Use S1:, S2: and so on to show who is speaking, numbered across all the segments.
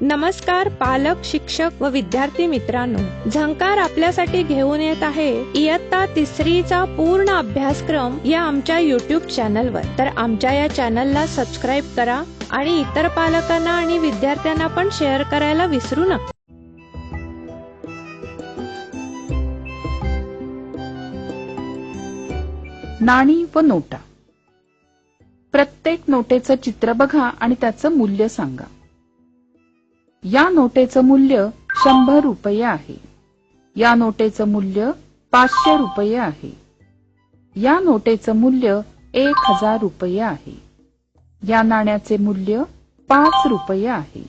S1: नमस्कार पालक शिक्षक व विद्यार्थी मित्रांनो. झंकार आपल्यासाठी घेऊन येत आहे इयत्ता तिसरीचा पूर्ण अभ्यासक्रम या आमच्या युट्यूब चॅनलवर तर आमच्या या चॅनलला सबस्क्राईब करा आणि इतर पालकांना आणि विद्यार्थ्यांना पण शेअर करायला विसरू नका.
S2: नाणी व नोटा. प्रत्येक नोटेचं चित्र बघा आणि त्याचं मूल्य सांगा. या नोटेचं मूल्य शंभर रुपये आहे. या नोटेचं मूल्य पाचशे रुपये आहे. या नोटेचं मूल्य एक हजार रुपये आहे. या नाण्याचे मूल्य पाच रुपये आहे.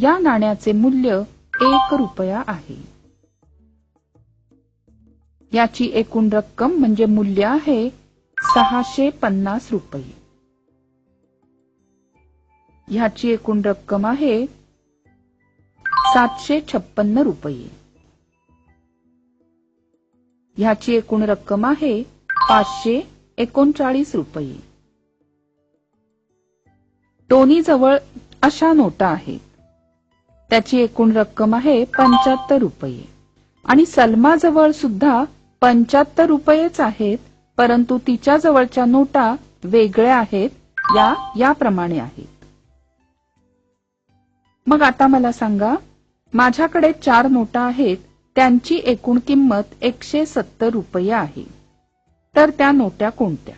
S2: या नाण्याचे मूल्य एक रुपया आहे. याची एकूण रक्कम म्हणजे मूल्य आहे सहाशे पन्नास रुपये. ह्याची एकूण रक्कम आहे सातशे छप्पन्न रुपये. ह्याची एकूण रक्कम आहे पाचशे एकोणचाळीस रुपये. टोनीजवळ अशा नोटा आहेत. त्याची एकूण रक्कम आहे पंच्याहत्तर रुपये. आणि सलमाजवळ सुद्धा पंच्याहत्तर रुपयेच आहेत परंतु तिच्या जवळच्या नोटा वेगळ्या आहेत या याप्रमाणे आहेत. मग आता मला सांगा माझ्याकडे चार नोटा आहेत त्यांची एकूण किंमत एकशे सत्तर रुपये आहे. तर त्या नोट्या कोणत्या?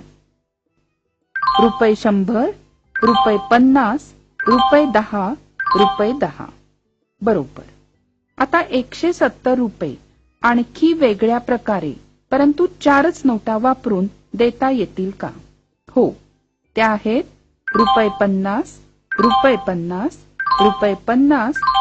S2: रुपये शंभर रुपये पन्नास रुपये दहा रुपये दहा. बरोबर. आता एकशे सत्तर रुपये आणखी वेगळ्या प्रकारे परंतु चारच नोटा वापरून देता येतील का? हो. त्या आहेत रुपये पन्नास रुपये पन्नास रुपये पन्नास